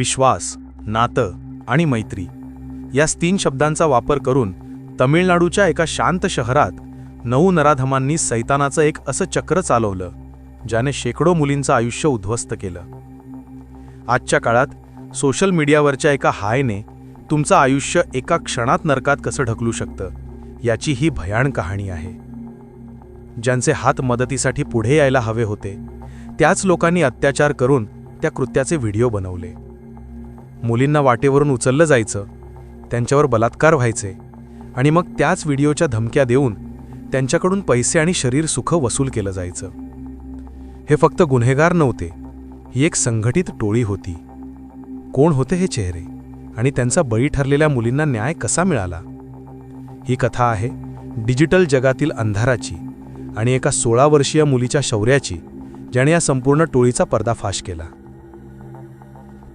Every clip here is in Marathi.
विश्वास नातं आणि मैत्री. या तीन शब्दांचा वापर करून तमिळनाडूच्या एका शांत शहरात नऊ नराधमांनी सैतानाचं एक असं चक्र चालवलं ज्याने शेकडो मुलींचं आयुष्य उद्ध्वस्त केलं. आजच्या काळात सोशल मीडियावरच्या एका हायने तुमचं आयुष्य एका क्षणात नरकात कसं ढकलू शकतं याची ही भयाण कहाणी आहे. ज्यांचे हात मदतीसाठी पुढे यायला हवे होते त्याच लोकांनी अत्याचार करून त्या कृत्याचे व्हिडिओ बनवले. मुलींना वाटेवरून उचललं जायचं त्यांच्यावर बलात्कार व्हायचे आणि मग त्याच व्हिडिओच्या धमक्या देऊन त्यांच्याकडून पैसे आणि शरीर सुख वसूल केलं जायचं. हे फक्त गुन्हेगार नव्हते ही एक संघटित टोळी होती. कोण होते हे चेहरे आणि त्यांचा बळी ठरलेल्या मुलींना न्याय कसा मिळाला? ही कथा आहे डिजिटल जगातील अंधाराची आणि एका सोळा वर्षीय मुलीच्या शौर्याची ज्याने या संपूर्ण टोळीचा पर्दाफाश केला.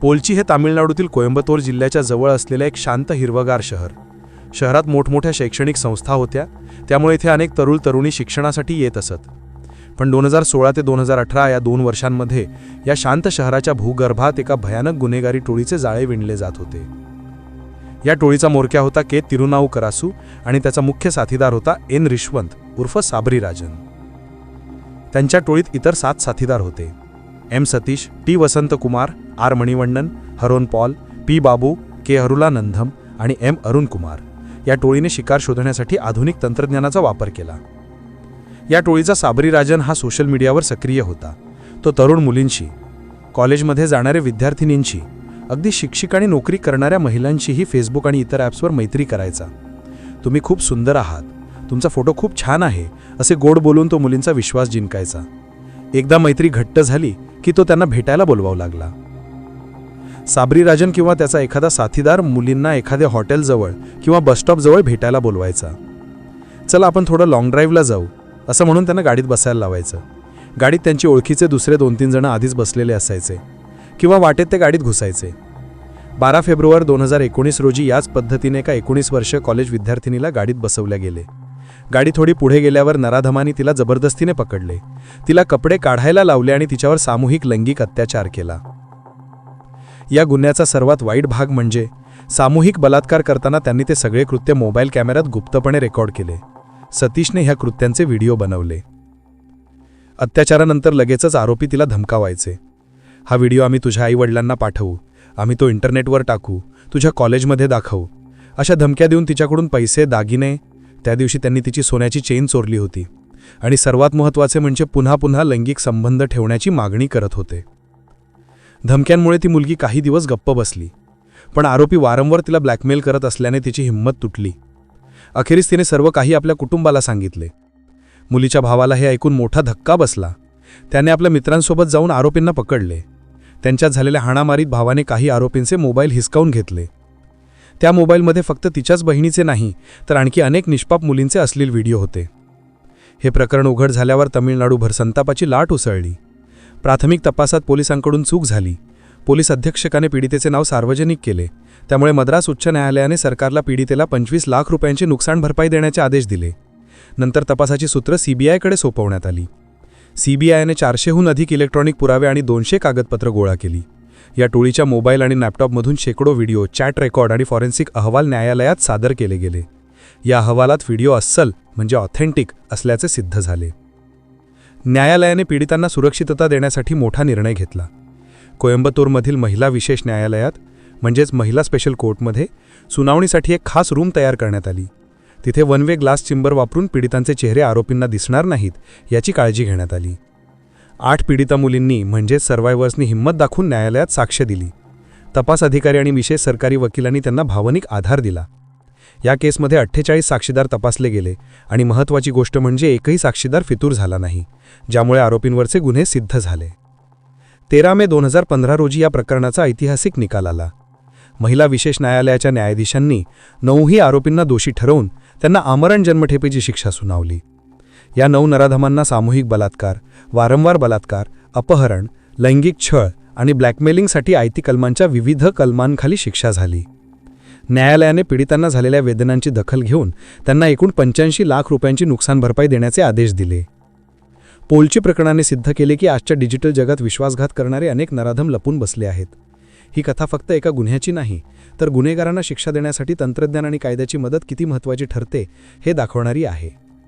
पोलची हे तामिळनाडूतील कोयंबतूर जिल्ह्याच्या जवळ असलेलं एक शांत हिरवगार शहर. शहरात मोठमोठ्या शैक्षणिक संस्था होत्या त्यामुळे इथे अनेक तरुण तरुणी शिक्षणासाठी येत असत. पण दोन हजार सोळा ते दोन हजार अठरा या दोन वर्षांमध्ये या शांत शहराच्या भूगर्भात एका भयानक गुन्हेगारी टोळीचे जाळे विणले जात होते. या टोळीचा मोरक्या होता के. तिरुनाऊ करासू आणि त्याचा मुख्य साथीदार होता एन. रिश्वंत उर्फ साबरी राजन त्यांच्या टोळीत इतर सात साथीदार होते. M. Satish T. Vasanthkumar R Manivannan Haron Paul P Babu K Harulanandham आणि एम अरुण कुमार या टोळीने शिकार शोधण्यासाठी आधुनिक तंत्रज्ञानाचा वापर केला. या टोळीचा साबरी राजन हा सोशल मीडियावर सक्रिय होता. तो तरुण मुलींशी कॉलेजमध्ये जाणाऱ्या विद्यार्थिनींशी अगदी शिक्षिक आणि नोकरी करणाऱ्या महिलांशीही फेसबुक आणि इतर ॲप्सवर मैत्री करायचा. तुम्ही खूप सुंदर आहात. तुमचा फोटो खूप छान आहे असे गोड बोलून तो मुलींचा विश्वास जिंकायचा. एकदा मैत्री घट्ट झाली की तो त्यांना भेटायला बोलवावं लागला. साबरी राजन किंवा त्याचा एखादा साथीदार मुलींना एखाद्या हॉटेलजवळ किंवा बसस्टॉपजवळ भेटायला बोलवायचा. चला आपण थोडं लाँग ड्राईव्हला जाऊ असं म्हणून त्यांना गाडीत बसायला लावायचं. गाडीत त्यांची ओळखीचे दुसरे दोन तीन जणं आधीच बसलेले असायचे किंवा वाटेत ते गाडीत घुसायचे. बारा फेब्रुवारी दोन हजार एकोणीस रोजी याच पद्धतीने एका एकोणीस वर्ष कॉलेज विद्यार्थिनीला गाडीत बसवल्या गेले. गाडी थोडी पुढे गेल्यावर नराधमानी तिला जबरदस्तीने पकडले. तिला कपडे काढायला लावले आणि तिच्यावर सामूहिक लैंगिक अत्याचार केला. या गुन्ह्याचा सर्वात वाईट भाग म्हणजे सामूहिक बलात्कार करताना त्यांनी ते सगळे कृत्य मोबाईल कॅमेऱ्यात गुप्तपणे रेकॉर्ड केले. सतीशने ह्या कृत्यांचे व्हिडिओ बनवले. अत्याचारानंतर लगेचच आरोपी तिला धमकावायचे. हा व्हिडिओ आम्ही तुझ्या आईवडिलांना पाठवू. आम्ही तो इंटरनेटवर टाकू. तुझ्या कॉलेजमध्ये दाखवू. अशा धमक्या देऊन तिच्याकडून पैसे दागिने त्या दिवशी त्यांनी तिची सोन्याची चेन चोरली होती. आणि सर्वात महत्त्वाचे म्हणजे पुन्हा पुन्हा लैंगिक संबंध ठेवण्याची मागणी करत होते. धमक्यांमुळे ती मुलगी काही दिवस गप्प बसली. पण आरोपी वारंवार तिला ब्लॅकमेल करत असल्याने तिची हिंमत तुटली. अखेरीस तिने सर्व काही आपल्या कुटुंबाला सांगितले. मुलीच्या भावाला हे ऐकून मोठा धक्का बसला. त्याने आपल्या मित्रांसोबत जाऊन आरोपींना पकडले. त्यांच्यात झालेल्या हाणामारीत भावाने काही आरोपींचे मोबाईल हिसकावून घेतले. त्या मोबाईलमध्ये फक्त तिच्याच बहिणीचे नाही तर आणखी अनेक निष्पाप मुलींचे असलेले व्हिडिओ होते. हे प्रकरण उघड झाल्यावर तमिळनाडूभर संतापाची लाट उसळली. प्राथमिक तपासात पोलिसांकडून चूक झाली. पोलीस अध्यक्षकाने पीडितेचे नाव सार्वजनिक केले. त्यामुळे मद्रास उच्च न्यायालयाने सरकारला पीडितेला पंचवीस लाख रुपयांची नुकसान भरपाई देण्याचे आदेश दिले. नंतर तपासाची सूत्र सीबीआयकडे सोपवण्यात आली. सीबीआयने चारशेहून अधिक इलेक्ट्रॉनिक पुरावे आणि दोनशे कागदपत्र गोळा केली. या टोळीच्या मोबाईल आणि लॅपटॉपमधून शेकडो व्हिडिओ चॅट रेकॉर्ड आणि फॉरेन्सिक अहवाल न्यायालयात सादर केले गेले. या अहवालात व्हिडिओ अस्सल म्हणजे ऑथेंटिक असल्याचे सिद्ध झाले. न्यायालयाने पीडितांना सुरक्षितता देण्यासाठी मोठा निर्णय घेतला. कोयंबतूरमधील महिला विशेष न्यायालयात म्हणजेच महिला स्पेशल कोर्टमध्ये सुनावणीसाठी एक खास रूम तयार करण्यात आली. तिथे वन वे ग्लास चिंबर वापरून पीडितांचे चेहरे आरोपींना दिसणार नाहीत याची काळजी घेण्यात आली. आठ पीडिता मुलींनी म्हणजेच सर्वायवर्सनी हिंमत दाखवून न्यायालयात साक्ष दिली. तपास अधिकारी आणि विशेष सरकारी वकिलांनी त्यांना भावनिक आधार दिला. या केसमध्ये अठ्ठेचाळीस साक्षीदार तपासले गेले आणि महत्त्वाची गोष्ट म्हणजे एकही साक्षीदार फितूर झाला नाही ज्यामुळे आरोपींवरचे गुन्हे सिद्ध झाले. तेरा मे दोन हजार पंधरा रोजी या प्रकरणाचा ऐतिहासिक निकाल आला. महिला विशेष न्यायालयाच्या न्यायाधीशांनी नऊही आरोपींना दोषी ठरवून त्यांना आमरण जन्मठेपेची शिक्षा सुनावली. या नऊ नराधमांना सामूहिक बलात्कार वारंवार बलात्कार अपहरण लैंगिक छळ आणि ब्लॅकमेलिंगसाठी आयती कलमांच्या विविध कलमांखाली शिक्षा झाली. न्यायालयाने पीडितांना झालेल्या वेदनांची दखल घेऊन त्यांना एकूण पंच्याऐंशी लाख रुपयांची नुकसान भरपाई देण्याचे आदेश दिले. पोलची प्रकरणाने सिद्ध केले की आजच्या डिजिटल जगात विश्वासघात करणारे अनेक नराधम लपून बसले आहेत. ही कथा फक्त एका गुन्ह्याची नाही तर गुन्हेगारांना शिक्षा देण्यासाठी तंत्रज्ञान आणि कायद्याची मदत किती महत्त्वाची ठरते हे दाखवणारी आहे.